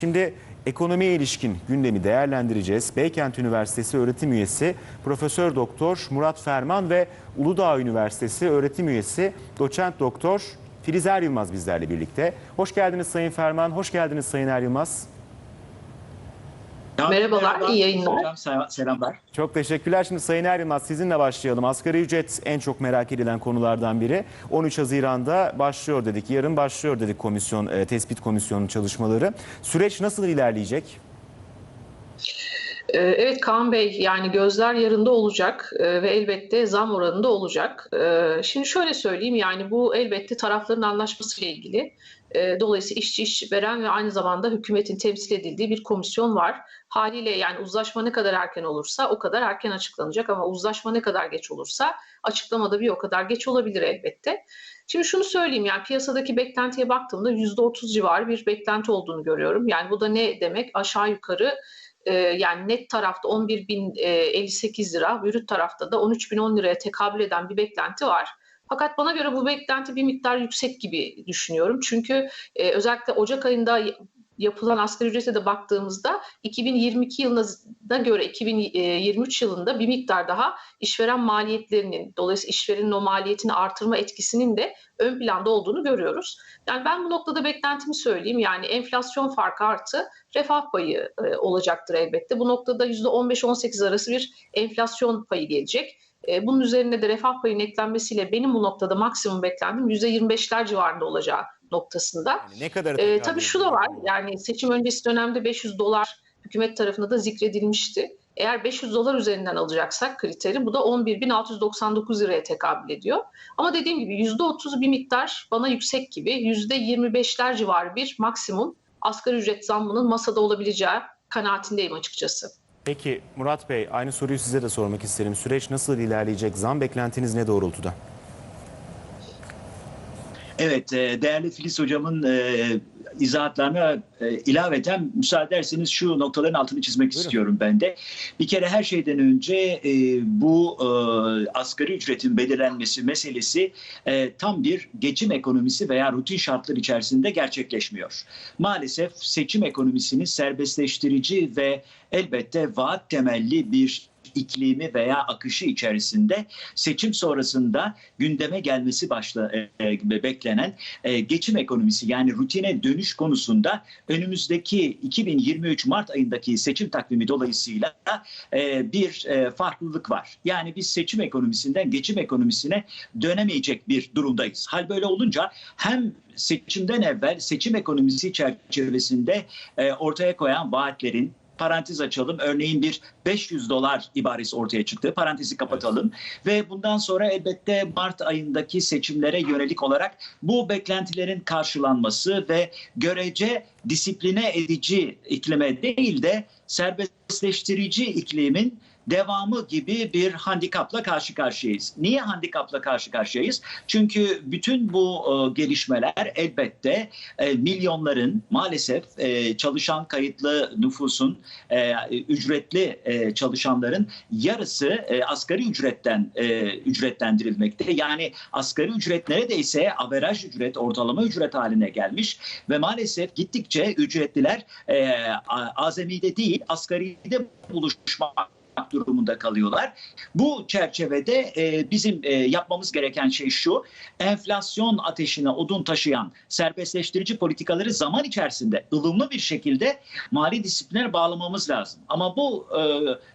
Şimdi ekonomiye ilişkin gündemi değerlendireceğiz. Beykent Üniversitesi öğretim üyesi Profesör Doktor Murat Ferman ve Uludağ Üniversitesi öğretim üyesi Doçent Doktor Filiz Er Yılmaz bizlerle birlikte. Hoş geldiniz Sayın Ferman, hoş geldiniz Sayın Er Yılmaz. Merhabalar, iyi yayınlar. Hocam sel- selamlar. Çok teşekkürler. Şimdi Sayın Er Yılmaz sizinle başlayalım. Asgari ücret en çok merak edilen konulardan biri. 13 Haziran'da başlıyor dedik. Yarın başlıyor dedik komisyon, e, tespit komisyonunun çalışmaları. Süreç nasıl ilerleyecek? Ee, Evet Kaan Bey, yani gözler yarında olacak e, ve elbette zam oranında olacak. Ee, Şimdi şöyle söyleyeyim, yani bu elbette tarafların anlaşmasıyla ilgili. Ee, Dolayısıyla işçi, işveren ve aynı zamanda hükümetin temsil edildiği bir komisyon var. Haliyle yani uzlaşma ne kadar erken olursa o kadar erken açıklanacak ama uzlaşma ne kadar geç olursa açıklamada bir o kadar geç olabilir elbette. Şimdi şunu söyleyeyim yani piyasadaki beklentiye baktığımda %30 civarı bir beklenti olduğunu görüyorum. Yani bu da ne demek? Aşağı yukarı e, yani net tarafta 11.058 lira, brüt tarafta da 13.010 liraya tekabül eden bir beklenti var. Fakat bana göre bu beklenti bir miktar yüksek gibi düşünüyorum. Çünkü e, özellikle Ocak ayında yapılan asgari ücrete de baktığımızda 2022 yılına göre 2023 yılında bir miktar daha işveren maliyetlerinin dolayısıyla işverenin o maliyetini artırma etkisinin de ön planda olduğunu görüyoruz. Yani ben bu noktada beklentimi söyleyeyim. Yani enflasyon farkı artı refah payı e, olacaktır elbette. Bu noktada %15-18 arası bir enflasyon payı gelecek. E, bunun üzerine de refah payının eklenmesiyle benim bu noktada maksimum beklentim %25'ler civarında olacağı noktasında. Yani ne kadar Ee, tabii şu da var. Yani seçim öncesi dönemde 500 dolar hükümet tarafında da zikredilmişti. Eğer 500 dolar üzerinden alacaksak kriteri bu da 11.699 liraya tekabül ediyor. Ama dediğim gibi %30 bir miktar bana yüksek gibi. %25'ler civarı bir maksimum asgari ücret zammının masada olabileceği kanaatindeyim açıkçası. Peki Murat Bey aynı soruyu size de sormak isterim. Süreç nasıl ilerleyecek? Zam beklentiniz ne doğrultuda? Evet, e, değerli Filiz hocamın e, izahatlarına e, ilaveten müsaade ederseniz şu noktaların altını çizmek Buyurun. istiyorum ben de. Bir kere her şeyden önce bu asgari ücretin belirlenmesi meselesi tam bir geçim ekonomisi veya rutin şartlar içerisinde gerçekleşmiyor. Maalesef seçim ekonomisini serbestleştirici ve elbette vaat temelli bir iklimi veya akışı içerisinde seçim sonrasında gündeme gelmesi başla e, e, beklenen e, geçim ekonomisi yani rutine dönüş konusunda önümüzdeki 2023 Mart ayındaki seçim takvimi dolayısıyla e, bir e, farklılık var. Yani biz seçim ekonomisinden geçim ekonomisine dönemeyecek bir durumdayız. Hal böyle olunca hem seçimden evvel seçim ekonomisi çerçevesinde e, ortaya koyan vaatlerin parantez açalım. Örneğin bir 500 dolar ibaresi ortaya çıktı. Parantezi kapatalım. Ve bundan sonra elbette Mart ayındaki seçimlere yönelik olarak bu beklentilerin karşılanması ve görece disipline edici iklime değil de serbestleştirici iklimin devamı gibi bir handikapla karşı karşıyayız. Niye handikapla karşı karşıyayız? Çünkü bütün bu e, gelişmeler elbette e, milyonların maalesef e, çalışan kayıtlı nüfusun e, ücretli e, çalışanların yarısı e, asgari ücretten e, ücretlendirilmekte. Yani asgari ücret neredeyse averaj ücret, ortalama ücret haline gelmiş ve maalesef gittikçe ücretliler e, a- azamide değil asgaride buluşmak durumunda kalıyorlar. Bu çerçevede e, bizim e, yapmamız gereken şey şu. Enflasyon ateşine odun taşıyan serbestleştirici politikaları zaman içerisinde ılımlı bir şekilde mali disiplinler bağlamamız lazım. Ama bu e,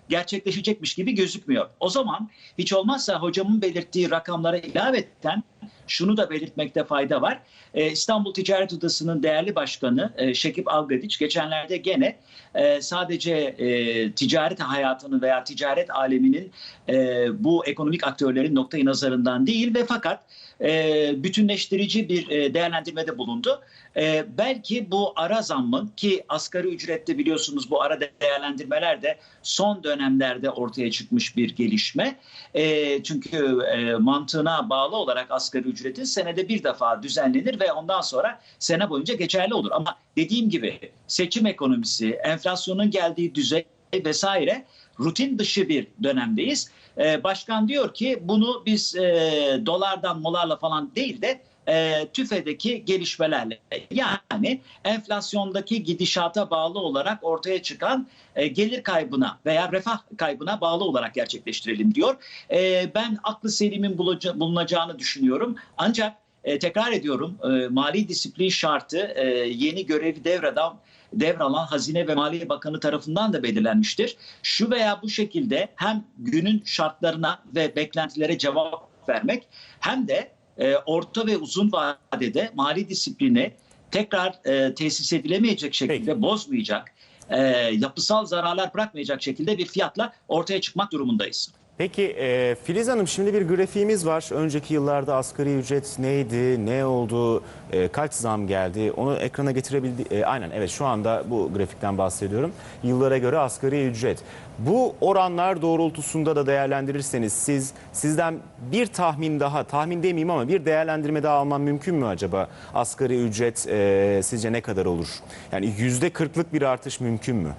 gerçekleşecekmiş gibi gözükmüyor. O zaman hiç olmazsa hocamın belirttiği rakamlara ilaveten şunu da belirtmekte fayda var. Ee, İstanbul Ticaret Odası'nın değerli başkanı e, Şekip Algadiç geçenlerde gene e, sadece e, ticaret hayatını veya ticaret aleminin e, bu ekonomik aktörlerin noktayı nazarından değil ve fakat e, bütünleştirici bir e, değerlendirmede bulundu. E, belki bu ara zammın ki asgari ücrette biliyorsunuz bu ara değerlendirmeler de son dönemlerde ortaya çıkmış bir gelişme. E, çünkü e, mantığına bağlı olarak asgari ücretin senede bir defa düzenlenir ve ondan sonra sene boyunca geçerli olur. Ama dediğim gibi seçim ekonomisi, enflasyonun geldiği düzey vesaire rutin dışı bir dönemdeyiz. Ee, başkan diyor ki bunu biz e, dolardan molarla falan değil de e, TÜFE'deki gelişmelerle yani enflasyondaki gidişata bağlı olarak ortaya çıkan e, gelir kaybına veya refah kaybına bağlı olarak gerçekleştirelim diyor. E, ben aklı selimin bulunacağını düşünüyorum. Ancak e, tekrar ediyorum e, mali disiplin şartı e, yeni görevi devradan devralan Hazine ve Maliye Bakanı tarafından da belirlenmiştir. Şu veya bu şekilde hem günün şartlarına ve beklentilere cevap vermek hem de e, orta ve uzun vadede mali disiplini tekrar e, tesis edilemeyecek şekilde bozmayacak, e, yapısal zararlar bırakmayacak şekilde bir fiyatla ortaya çıkmak durumundayız. Peki e, Filiz Hanım şimdi bir grafiğimiz var. Önceki yıllarda asgari ücret neydi, ne oldu, e, kaç zam geldi onu ekrana getirebildi. E, aynen evet şu anda bu grafikten bahsediyorum. Yıllara göre asgari ücret. Bu oranlar doğrultusunda da değerlendirirseniz siz sizden bir tahmin daha, tahmin demeyeyim ama bir değerlendirme daha almam mümkün mü acaba? Asgari ücret e, sizce ne kadar olur? Yani yüzde kırklık bir artış mümkün mü?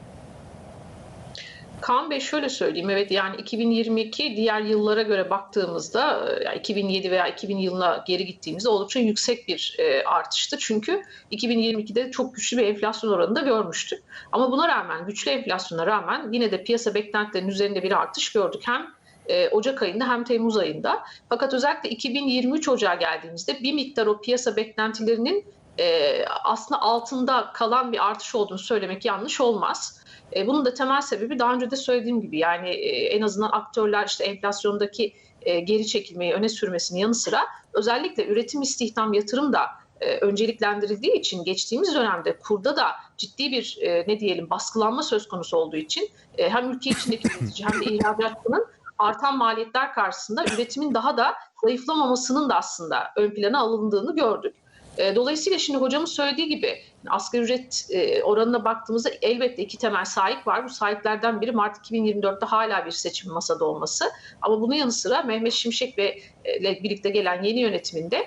Kaan Bey şöyle söyleyeyim evet yani 2022 diğer yıllara göre baktığımızda e, yani 2007 veya 2000 yılına geri gittiğimizde oldukça yüksek bir e, artıştı. Çünkü 2022'de çok güçlü bir enflasyon oranı da görmüştük. Ama buna rağmen güçlü enflasyona rağmen yine de piyasa beklentilerinin üzerinde bir artış gördük. Hem e, Ocak ayında hem Temmuz ayında. Fakat özellikle 2023 Ocağı geldiğimizde bir miktar o piyasa beklentilerinin e, aslında altında kalan bir artış olduğunu söylemek yanlış olmaz. E, bunun da temel sebebi daha önce de söylediğim gibi yani e, en azından aktörler işte enflasyondaki e, geri çekilmeyi öne sürmesinin yanı sıra özellikle üretim, istihdam, yatırım da e, önceliklendirildiği için geçtiğimiz dönemde kurda da ciddi bir e, ne diyelim baskılanma söz konusu olduğu için e, hem ülke içindeki üretici hem de ihracatçının artan maliyetler karşısında üretimin daha da zayıflamamasının da aslında ön plana alındığını gördük. E, Dolayısıyla şimdi hocamın söylediği gibi asgari ücret e, oranına baktığımızda elbette iki temel sahip var. Bu sahiplerden biri Mart 2024'te hala bir seçim masada olması. Ama bunun yanı sıra Mehmet Şimşek ve e, ile birlikte gelen yeni yönetiminde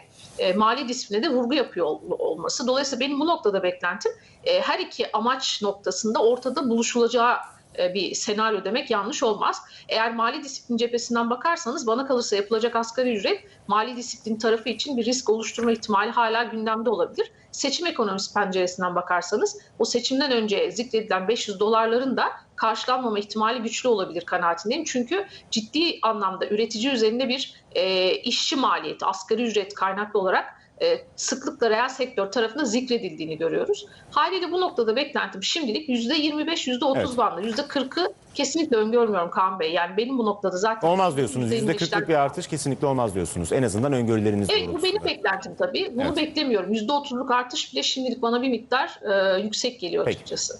mali disipline de vurgu yapıyor ol- olması. Dolayısıyla benim bu noktada beklentim her iki amaç noktasında ortada buluşulacağı bir senaryo demek yanlış olmaz. Eğer mali disiplin cephesinden bakarsanız bana kalırsa yapılacak asgari ücret mali disiplin tarafı için bir risk oluşturma ihtimali hala gündemde olabilir. Seçim ekonomisi penceresinden bakarsanız o seçimden önce zikredilen 500 dolarların da karşılanmama ihtimali güçlü olabilir kanaatindeyim. Çünkü ciddi anlamda üretici üzerinde bir e, işçi maliyeti, asgari ücret kaynaklı olarak e, sıklıkla reel sektör tarafında zikredildiğini görüyoruz. Haliyle bu noktada beklentim şimdilik %25, %30 Evet. bandı. %40'ı kesinlikle öngörmüyorum Kaan Bey. Yani benim bu noktada zaten... Olmaz diyorsunuz. Yüzde 25'ler kırklık bir artış kesinlikle olmaz diyorsunuz. En azından öngörüleriniz Evet bu doğrultusunda. benim beklentim tabii. Bunu Evet. beklemiyorum. %30'luk artış bile şimdilik bana bir miktar e, yüksek geliyor Peki. açıkçası.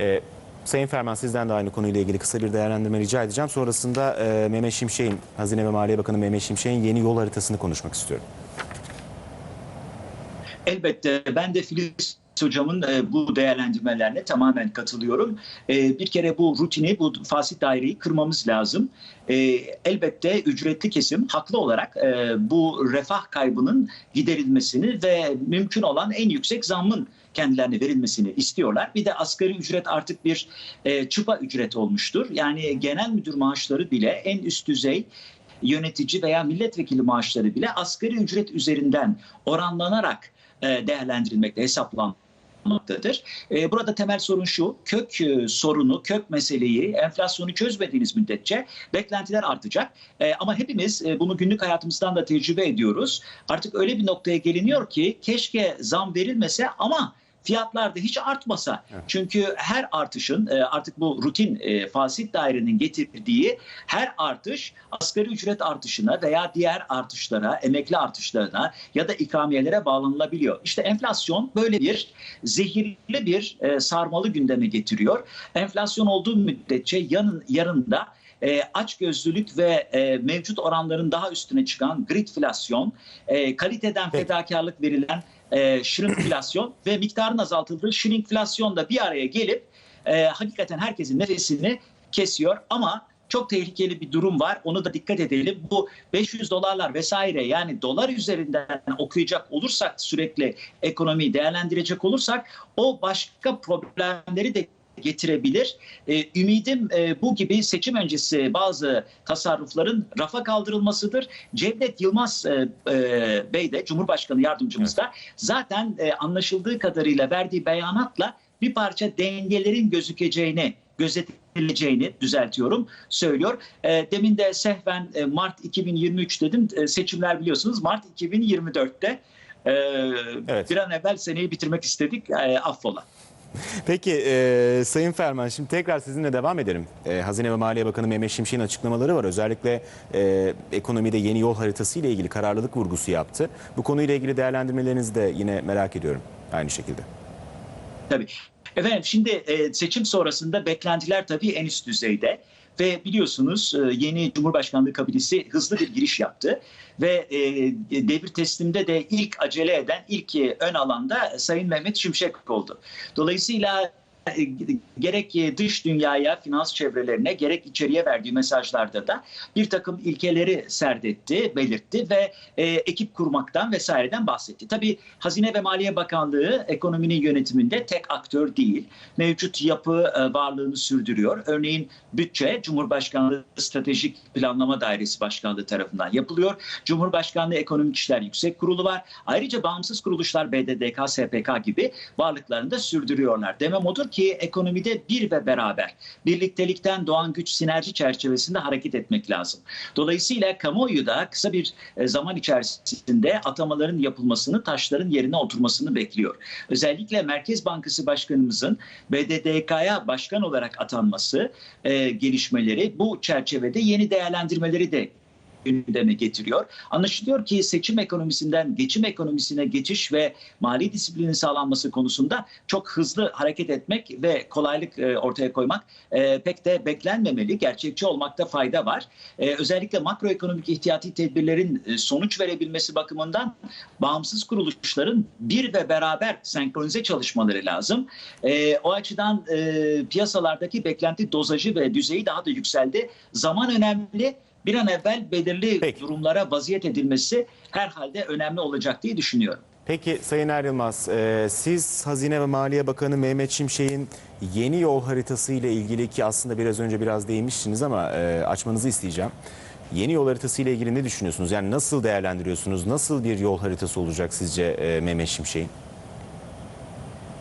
Ee, Sayın Ferman sizden de aynı konuyla ilgili kısa bir değerlendirme rica edeceğim. Sonrasında e, Mehmet Şimşek'in, Hazine ve Maliye Bakanı Mehmet Şimşek'in yeni yol haritasını konuşmak istiyorum. Elbette ben de Filiz hocamın e, bu değerlendirmelerine tamamen katılıyorum. E, bir kere bu rutini, bu fasit daireyi kırmamız lazım. E, elbette ücretli kesim haklı olarak bu refah kaybının giderilmesini ve mümkün olan en yüksek zammın kendilerine verilmesini istiyorlar. Bir de asgari ücret artık bir e, çıpa ücret olmuştur. Yani genel müdür maaşları bile en üst düzey yönetici veya milletvekili maaşları bile asgari ücret üzerinden oranlanarak değerlendirilmekte, hesaplanmaktadır. E, Burada temel sorun şu, kök e, sorunu, kök meseleyi, enflasyonu çözmediğiniz müddetçe beklentiler artacak. E, Ama hepimiz e, bunu günlük hayatımızdan da tecrübe ediyoruz. Artık öyle bir noktaya geliniyor ki keşke zam verilmese ama fiyatlar da hiç artmasa. Çünkü her artışın e, artık bu rutin e, fasit dairenin getirdiği her artış asgari ücret artışına veya diğer artışlara, emekli artışlarına ya da ikramiyelere bağlanılabiliyor. İşte enflasyon böyle bir zehirli bir e, sarmalı gündeme getiriyor. Enflasyon olduğu müddetçe yanın yarında e, açgözlülük ve e, mevcut oranların daha üstüne çıkan gridflasyon, e, kaliteden fedakarlık verilen e, shrinkflasyon ve miktarın azaltıldığı shrinkflasyon da bir araya gelip e, hakikaten herkesin nefesini kesiyor ama çok tehlikeli bir durum var. Onu da dikkat edelim. Bu 500 dolarlar vesaire yani dolar üzerinden okuyacak olursak sürekli ekonomiyi değerlendirecek olursak o başka problemleri de getirebilir. E, ümidim e, bu gibi seçim öncesi bazı tasarrufların rafa kaldırılmasıdır. Cevdet Yılmaz e, e, Bey de Cumhurbaşkanı yardımcımız da zaten e, anlaşıldığı kadarıyla verdiği beyanatla bir parça dengelerin gözükeceğini gözetileceğini düzeltiyorum söylüyor. E, demin de sehven e, Mart 2023 dedim. E, seçimler biliyorsunuz Mart 2024'te. E, Evet. Bir an evvel seneyi bitirmek istedik. E, affola. Peki e, Sayın Ferman şimdi tekrar sizinle devam edelim. E, Hazine ve Maliye Bakanı Mehmet Şimşek'in açıklamaları var. Özellikle e, ekonomide yeni yol haritası ile ilgili kararlılık vurgusu yaptı. Bu konuyla ilgili değerlendirmelerinizi de yine merak ediyorum aynı şekilde. Tabii. Efendim şimdi e, seçim sonrasında beklentiler tabii en üst düzeyde ve biliyorsunuz e, yeni Cumhurbaşkanlığı kabinesi hızlı bir giriş yaptı ve e, devir teslimde de ilk acele eden, ilk e, ön alanda Sayın Mehmet Şimşek oldu. Dolayısıyla gerek e, dış dünyaya, finans çevrelerine gerek içeriye verdiği mesajlarda da bir takım ilkeleri serdetti, belirtti ve e, ekip kurmaktan vesaireden bahsetti. Tabii Hazine ve Maliye Bakanlığı ekonominin yönetiminde tek aktör değil. Mevcut yapı e, varlığını sürdürüyor. Örneğin bütçe Cumhurbaşkanlığı Stratejik Planlama Dairesi Başkanlığı tarafından yapılıyor. Cumhurbaşkanlığı Ekonomik İşler Yüksek Kurulu var. Ayrıca bağımsız kuruluşlar BDDK, SPK gibi varlıklarını da sürdürüyorlar. Demem odur ki ekonomide bir ve beraber birliktelikten doğan güç sinerji çerçevesinde hareket etmek lazım. Dolayısıyla kamuoyu da kısa bir e, zaman içerisinde atamaların yapılmasını, taşların yerine oturmasını bekliyor. Özellikle Merkez Bankası Başkanımızın BDDK'ya başkan olarak atanması e, gelişmeleri bu çerçevede yeni değerlendirmeleri de gündeme getiriyor. Anlaşılıyor ki seçim ekonomisinden geçim ekonomisine geçiş ve mali disiplinin sağlanması konusunda çok hızlı hareket etmek ve kolaylık e, ortaya koymak e, pek de beklenmemeli. Gerçekçi olmakta fayda var. E, özellikle makroekonomik ihtiyati tedbirlerin sonuç verebilmesi bakımından bağımsız kuruluşların bir ve beraber senkronize çalışmaları lazım. O açıdan piyasalardaki beklenti dozajı ve düzeyi daha da yükseldi. Zaman önemli. Bir an evvel belirli Peki. durumlara vaziyet edilmesi herhalde önemli olacak diye düşünüyorum. Peki Sayın Er Yılmaz, e, siz Hazine ve Maliye Bakanı Mehmet Şimşek'in yeni yol haritası ile ilgili ki aslında biraz önce biraz değinmiştiniz ama e, açmanızı isteyeceğim. Yeni yol haritası ile ilgili ne düşünüyorsunuz? Yani nasıl değerlendiriyorsunuz? Nasıl bir yol haritası olacak sizce e, Mehmet Şimşek'in?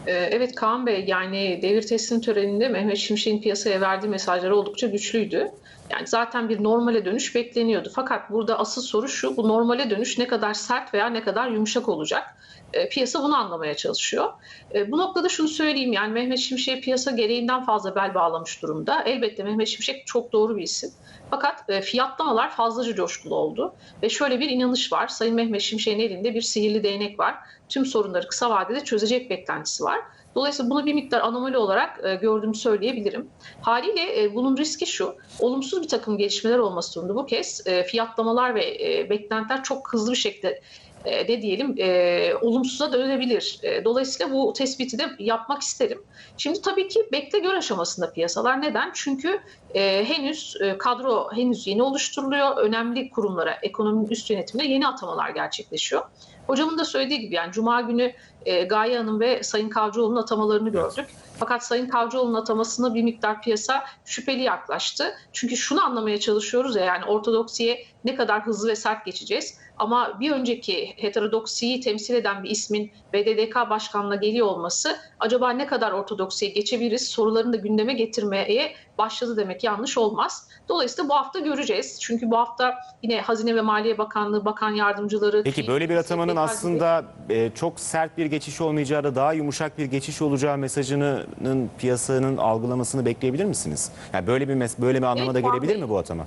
Ee, Evet Kaan Bey yani devir teslim töreninde Mehmet Şimşek'in piyasaya verdiği mesajlar oldukça güçlüydü. Yani zaten bir normale dönüş bekleniyordu. Fakat burada asıl soru şu, bu normale dönüş ne kadar sert veya ne kadar yumuşak olacak? E, piyasa bunu anlamaya çalışıyor. E, bu noktada şunu söyleyeyim yani Mehmet Şimşek piyasa gereğinden fazla bel bağlamış durumda. Elbette Mehmet Şimşek çok doğru bir isim. Fakat e, fiyatlamalar fazlaca coşkulu oldu. Ve şöyle bir inanış var. Sayın Mehmet Şimşek'in elinde bir sihirli değnek var. Tüm sorunları kısa vadede çözecek beklentisi var. Dolayısıyla bunu bir miktar anomali olarak e, gördüğümü söyleyebilirim. Haliyle e, bunun riski şu, olumsuz bir takım gelişmeler olması durumunda bu kez e, fiyatlamalar ve beklentiler çok hızlı bir şekilde e, ne diyelim e, olumsuza dönebilir. E, dolayısıyla bu tespiti de yapmak isterim. Şimdi tabii ki bekle gör aşamasında piyasalar. Neden? Çünkü e, henüz e, kadro henüz yeni oluşturuluyor. Önemli kurumlara, ekonominin üst yönetiminde yeni atamalar gerçekleşiyor. Hocamın da söylediği gibi yani Cuma günü e, Gaye Hanım ve Sayın Kavcıoğlu'nun atamalarını gördük. Fakat Sayın Kavcıoğlu'nun atamasına bir miktar piyasa şüpheli yaklaştı. Çünkü şunu anlamaya çalışıyoruz ya yani ortodoksiye ne kadar hızlı ve sert geçeceğiz. Ama bir önceki heterodoksiyi temsil eden bir ismin BDDK başkanına geliyor olması acaba ne kadar ortodoksiye geçebiliriz sorularını da gündeme getirmeye başladı demek yanlış olmaz. Dolayısıyla bu hafta göreceğiz. Çünkü bu hafta yine Hazine ve Maliye Bakanlığı Bakan Yardımcıları... Peki böyle bir atamanın aslında e, çok sert bir geçiş olmayacağı da daha yumuşak bir geçiş olacağı mesajının piyasanın algılamasını bekleyebilir misiniz? Yani böyle bir böyle bir anlamada Kaan gelebilir Bey. mi bu atama?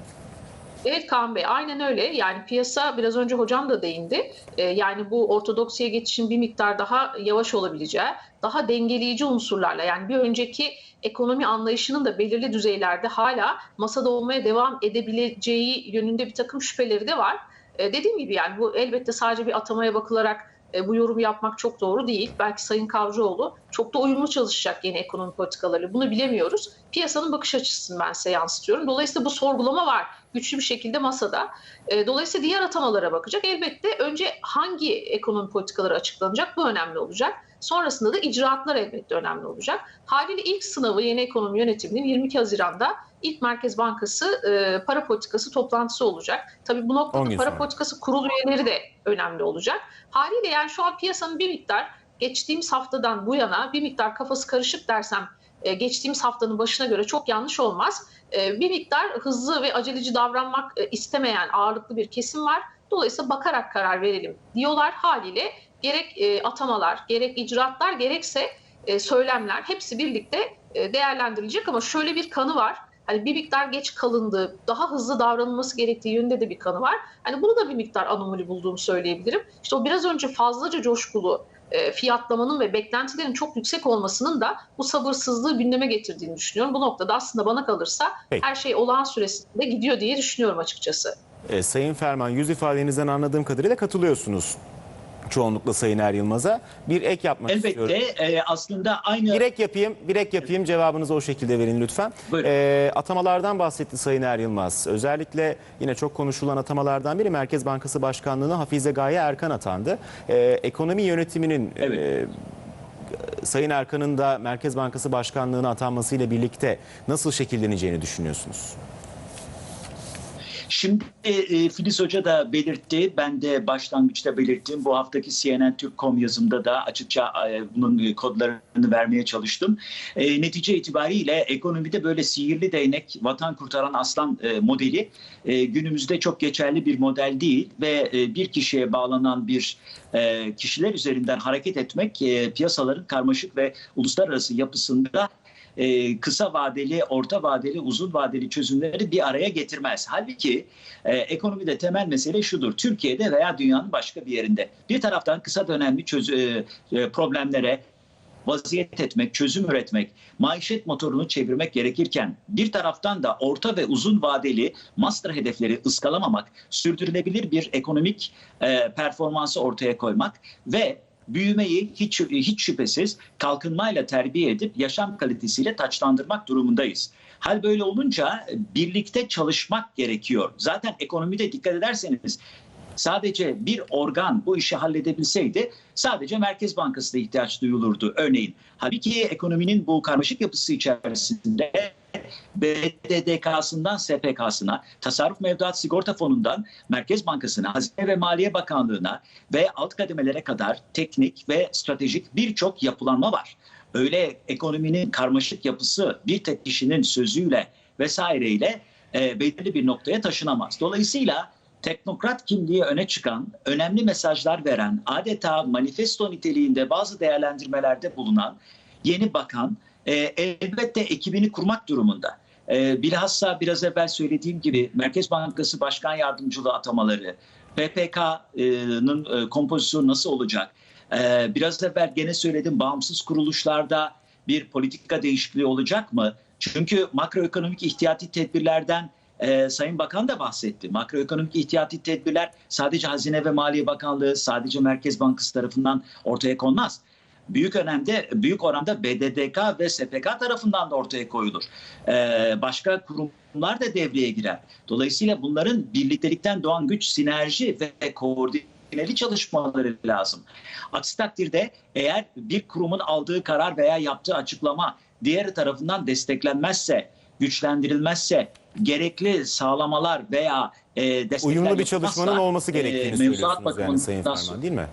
Evet Kaan Bey aynen öyle. Yani piyasa biraz önce hocam da değindi. Ee, yani bu ortodoksiye geçişin bir miktar daha yavaş olabileceği, daha dengeleyici unsurlarla yani bir önceki ekonomi anlayışının da belirli düzeylerde hala masada olmaya devam edebileceği yönünde bir takım şüpheleri de var. Ee, dediğim gibi yani bu elbette sadece bir atamaya bakılarak e, bu yorumu yapmak çok doğru değil. Belki Sayın Kavcıoğlu çok da uyumlu çalışacak yeni ekonomi politikaları. Bunu bilemiyoruz. Piyasanın bakış açısını ben size yansıtıyorum. Dolayısıyla bu sorgulama var. Güçlü bir şekilde masada. E, Dolayısıyla diğer atamalara bakacak. Elbette önce hangi ekonomi politikaları açıklanacak bu önemli olacak. Sonrasında da icraatlar elbette önemli olacak. Haliyle ilk sınavı yeni ekonomi yönetiminin 22 Haziran'da ilk Merkez Bankası e, para politikası toplantısı olacak. Tabii bu 10 noktada para sonra. politikası kurulu üyeleri de önemli olacak. Haliyle yani şu an piyasanın bir miktar geçtiğimiz haftadan bu yana bir miktar kafası karışık dersem e, geçtiğimiz haftanın başına göre çok yanlış olmaz. E, bir miktar hızlı ve aceleci davranmak e, istemeyen ağırlıklı bir kesim var. Dolayısıyla bakarak karar verelim diyorlar haliyle gerek e, atamalar, gerek icraatlar, gerekse e, söylemler hepsi birlikte e, değerlendirilecek ama şöyle bir kanı var. Hani bir miktar geç kalındı, daha hızlı davranılması gerektiği yönünde de bir kanı var. Hani bunu da bir miktar anomali bulduğumu söyleyebilirim. İşte o biraz önce fazlaca coşkulu e, fiyatlamanın ve beklentilerin çok yüksek olmasının da bu sabırsızlığı gündeme getirdiğini düşünüyorum. Bu noktada aslında bana kalırsa Peki. her şey olağan süresinde gidiyor diye düşünüyorum açıkçası. E, Sayın Ferman yüz ifadenizden anladığım kadarıyla katılıyorsunuz çoğunlukla Sayın Er Yılmaz'a. Bir ek yapmak istiyorum. Elbette e, aslında aynı Bir ek yapayım, bir ek yapayım. Cevabınızı o şekilde verin lütfen. Buyurun. Ee, atamalardan bahsetti Sayın Er Yılmaz. Özellikle yine çok konuşulan atamalardan biri Merkez Bankası Başkanlığı'na Hafize Gaye Erkan atandı. Ee, ekonomi yönetiminin Evet. e, Sayın Erkan'ın da Merkez Bankası Başkanlığı'na atanmasıyla birlikte nasıl şekilleneceğini düşünüyorsunuz? Şimdi e, Filiz Hoca da belirtti, ben de başlangıçta belirttim. Bu haftaki CNN Türk.com yazımda da açıkça e, bunun e, kodlarını vermeye çalıştım. E, netice itibariyle ekonomide böyle sihirli değnek, vatan kurtaran aslan e, modeli e, günümüzde çok geçerli bir model değil ve e, bir kişiye bağlanan bir e, kişiler üzerinden hareket etmek e, piyasaların karmaşık ve uluslararası yapısında e, kısa vadeli, orta vadeli, uzun vadeli çözümleri bir araya getirmez. Halbuki e, ekonomide temel mesele şudur. Türkiye'de veya dünyanın başka bir yerinde bir taraftan kısa dönemli e, problemlere vaziyet etmek, çözüm üretmek, maişet motorunu çevirmek gerekirken bir taraftan da orta ve uzun vadeli master hedefleri ıskalamamak, sürdürülebilir bir ekonomik e, performansı ortaya koymak ve büyümeyi hiç hiç şüphesiz kalkınmayla terbiye edip yaşam kalitesiyle taçlandırmak durumundayız. Hal böyle olunca birlikte çalışmak gerekiyor. Zaten ekonomide dikkat ederseniz sadece bir organ bu işi halledebilseydi sadece Merkez Bankası'na ihtiyaç duyulurdu örneğin. Halbuki ekonominin bu karmaşık yapısı içerisinde BDDK'sından SPK'sına, Tasarruf Mevduat Sigorta Fonu'ndan Merkez Bankası'na, Hazine ve Maliye Bakanlığı'na ve alt kademelere kadar teknik ve stratejik birçok yapılanma var. Öyle ekonominin karmaşık yapısı bir tek kişinin sözüyle vesaireyle e, belirli bir noktaya taşınamaz. Dolayısıyla teknokrat kimliği öne çıkan, önemli mesajlar veren, adeta manifesto niteliğinde bazı değerlendirmelerde bulunan yeni bakan e, elbette ekibini kurmak durumunda. E, bilhassa biraz evvel söylediğim gibi Merkez Bankası Başkan Yardımcılığı atamaları, PPK'nın e, kompozisyonu nasıl olacak? E, biraz evvel gene söyledim bağımsız kuruluşlarda bir politika değişikliği olacak mı? Çünkü makroekonomik ihtiyati tedbirlerden e, Sayın Bakan da bahsetti. Makroekonomik ihtiyati tedbirler sadece Hazine ve Maliye Bakanlığı, sadece Merkez Bankası tarafından ortaya konmaz. Büyük önemde, büyük oranda BDDK ve SPK tarafından da ortaya koyulur. Ee, başka kurumlar da devreye girer. Dolayısıyla bunların birliktelikten doğan güç, sinerji ve koordineli çalışmaları lazım. Aksi takdirde eğer bir kurumun aldığı karar veya yaptığı açıklama diğer tarafından desteklenmezse, güçlendirilmezse, gerekli sağlamalar veya e, destekler Uyumlu bir çalışmanın olması e, gerektiğini mevzuat söylüyorsunuz yani Sayın Ferman değil mi?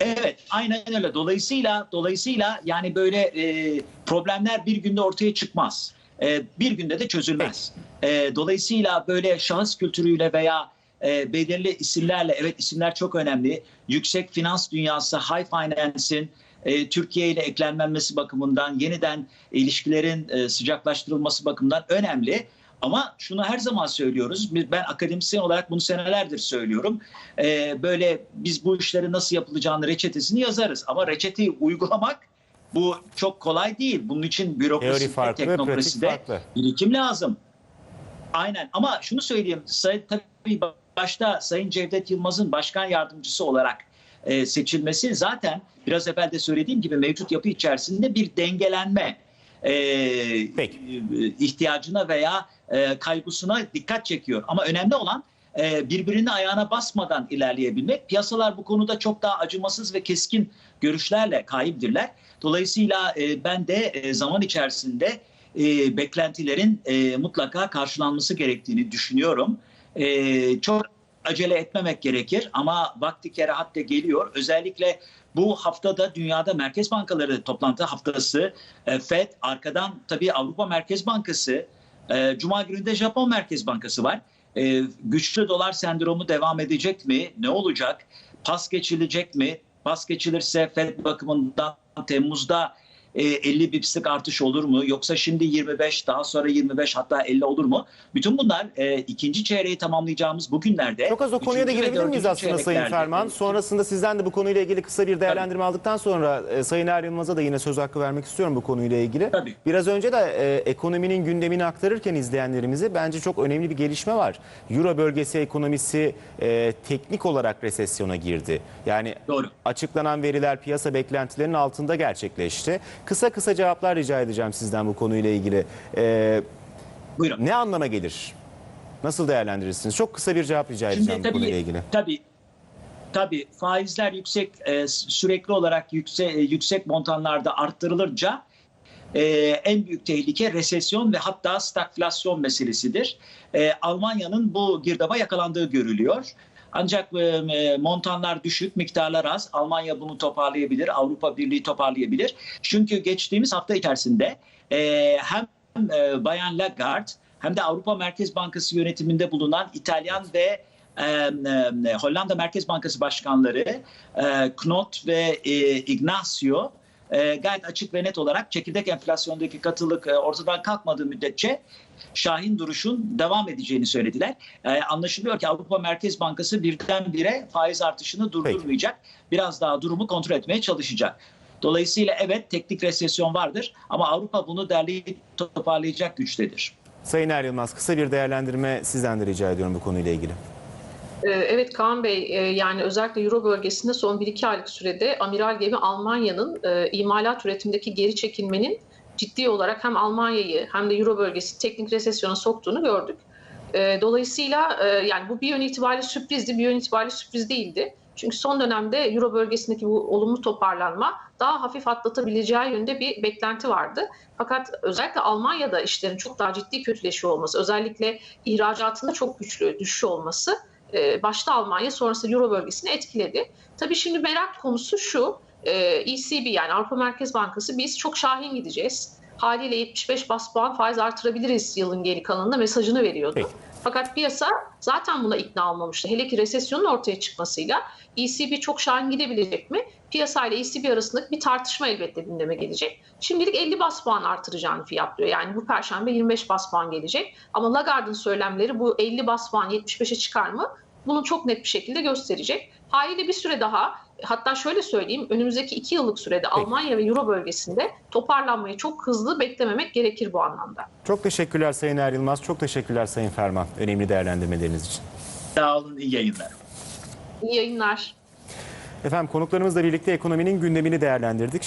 Evet, aynen öyle. Dolayısıyla dolayısıyla yani böyle e, problemler bir günde ortaya çıkmaz. E, bir günde de çözülmez. E, dolayısıyla böyle şahıs kültürüyle veya e, belirli isimlerle, evet isimler çok önemli. Yüksek finans dünyası, high finance'in e, Türkiye ile eklenmesi bakımından, yeniden ilişkilerin e, sıcaklaştırılması bakımından önemli. Ama şunu her zaman söylüyoruz. Ben akademisyen olarak bunu senelerdir söylüyorum. Ee, böyle biz bu işleri nasıl yapılacağını reçetesini yazarız. Ama reçeteyi uygulamak bu çok kolay değil. Bunun için Teori bürokrasi ve farklı teknokraside farklı. birikim lazım. Aynen ama şunu söyleyeyim. Say, tabii başta Sayın Cevdet Yılmaz'ın başkan yardımcısı olarak e, seçilmesi zaten biraz evvel de söylediğim gibi mevcut yapı içerisinde bir dengelenme e, Peki. e, ihtiyacına veya e, dikkat çekiyor. Ama önemli olan e, birbirinin ayağına basmadan ilerleyebilmek. Piyasalar bu konuda çok daha acımasız ve keskin görüşlerle kayıpdirler. Dolayısıyla e, ben de e, zaman içerisinde beklentilerin mutlaka karşılanması gerektiğini düşünüyorum. Çok acele etmemek gerekir ama vakti kere hatta geliyor. Özellikle bu haftada dünyada merkez bankaları toplantı haftası FED arkadan tabii Avrupa Merkez Bankası e, Cuma günü de Japon Merkez Bankası var. E, güçlü dolar sendromu devam edecek mi? Ne olacak? Pas geçilecek mi? Pas geçilirse FED bakımından Temmuz'da e, 50 bipslik artış olur mu? Yoksa şimdi 25 daha sonra 25 hatta 50 olur mu? Bütün bunlar e, ikinci çeyreği tamamlayacağımız bu günlerde. Çok az o konuya da girebilir miyiz aslında Sayın Ferman? Sonrasında sizden de bu konuyla ilgili kısa bir değerlendirme aldıktan sonra e, Sayın Er Yılmaz'a da yine söz hakkı vermek istiyorum bu konuyla ilgili. Tabii. Biraz önce de e, ekonominin gündemini aktarırken izleyenlerimize bence çok önemli bir gelişme var. Euro bölgesi ekonomisi e, teknik olarak resesyona girdi. Yani Doğru. açıklanan veriler piyasa beklentilerinin altında gerçekleşti. Kısa kısa cevaplar rica edeceğim sizden bu konuyla ilgili. E, Buyurun. ne anlama gelir? Nasıl değerlendirirsiniz? Çok kısa bir cevap rica edeceğim Şimdi bu konuyla tabii, ilgili. tabii tabii faizler yüksek e, sürekli olarak yüksek yüksek montanlarda arttırılırca e, en büyük tehlike resesyon ve hatta stagflasyon meselesidir. E, Almanya'nın bu girdaba yakalandığı görülüyor. Ancak e, e, montanlar düşük, miktarlar az. Almanya bunu toparlayabilir, Avrupa Birliği toparlayabilir. Çünkü geçtiğimiz hafta içerisinde e, hem Bayan Lagarde hem de Avrupa Merkez Bankası yönetiminde bulunan İtalyan ve Hollanda Merkez Bankası başkanları Knot ve Ignacio e, gayet açık ve net olarak çekirdek enflasyondaki katılık e, ortadan kalkmadığı müddetçe Şahin duruşun devam edeceğini söylediler. E, anlaşılıyor ki Avrupa Merkez Bankası birdenbire faiz artışını durdurmayacak. Biraz daha durumu kontrol etmeye çalışacak. Dolayısıyla evet teknik resesyon vardır ama Avrupa bunu derleyip toparlayacak güçtedir. Sayın Er Yılmaz kısa bir değerlendirme sizden de rica ediyorum bu konuyla ilgili. Ee, Evet Kaan Bey, e, yani özellikle Euro bölgesinde son 1-2 aylık sürede amiral gemi Almanya'nın e, imalat üretimdeki geri çekilmenin ciddi olarak hem Almanya'yı hem de Euro bölgesi teknik resesyona soktuğunu gördük. E, Dolayısıyla yani bu bir yön itibariyle sürprizdi, bir yön itibariyle sürpriz değildi. Çünkü son dönemde Euro bölgesindeki bu olumlu toparlanma daha hafif atlatabileceği yönde bir beklenti vardı. Fakat özellikle Almanya'da işlerin çok daha ciddi kötüleşiyor olması, özellikle ihracatında çok güçlü düşüş olması e, başta Almanya sonrasında Euro bölgesini etkiledi. Tabii şimdi merak konusu şu, e, ECB yani Avrupa Merkez Bankası biz çok şahin gideceğiz. Haliyle 75 bas puan faiz artırabiliriz yılın geri kalanında mesajını veriyordu. Peki. Fakat piyasa zaten buna ikna olmamıştı. Hele ki resesyonun ortaya çıkmasıyla ECB çok şahin gidebilecek mi? Piyasayla ECB arasındaki bir tartışma elbette gündeme gelecek. Şimdilik 50 bas puan artıracağını fiyatlıyor. Yani bu perşembe 25 bas puan gelecek. Ama Lagarde'ın söylemleri bu 50 bas puan 75'e çıkar mı? Bunu çok net bir şekilde gösterecek. Haliyle bir süre daha hatta şöyle söyleyeyim önümüzdeki iki yıllık sürede Almanya ve Euro bölgesinde toparlanmayı çok hızlı beklememek gerekir bu anlamda. Çok teşekkürler Sayın Er Yılmaz. Çok teşekkürler Sayın Ferman. Önemli değerlendirmeleriniz için. Sağ olun, iyi yayınlar. İyi yayınlar. Efendim konuklarımızla birlikte ekonominin gündemini değerlendirdik.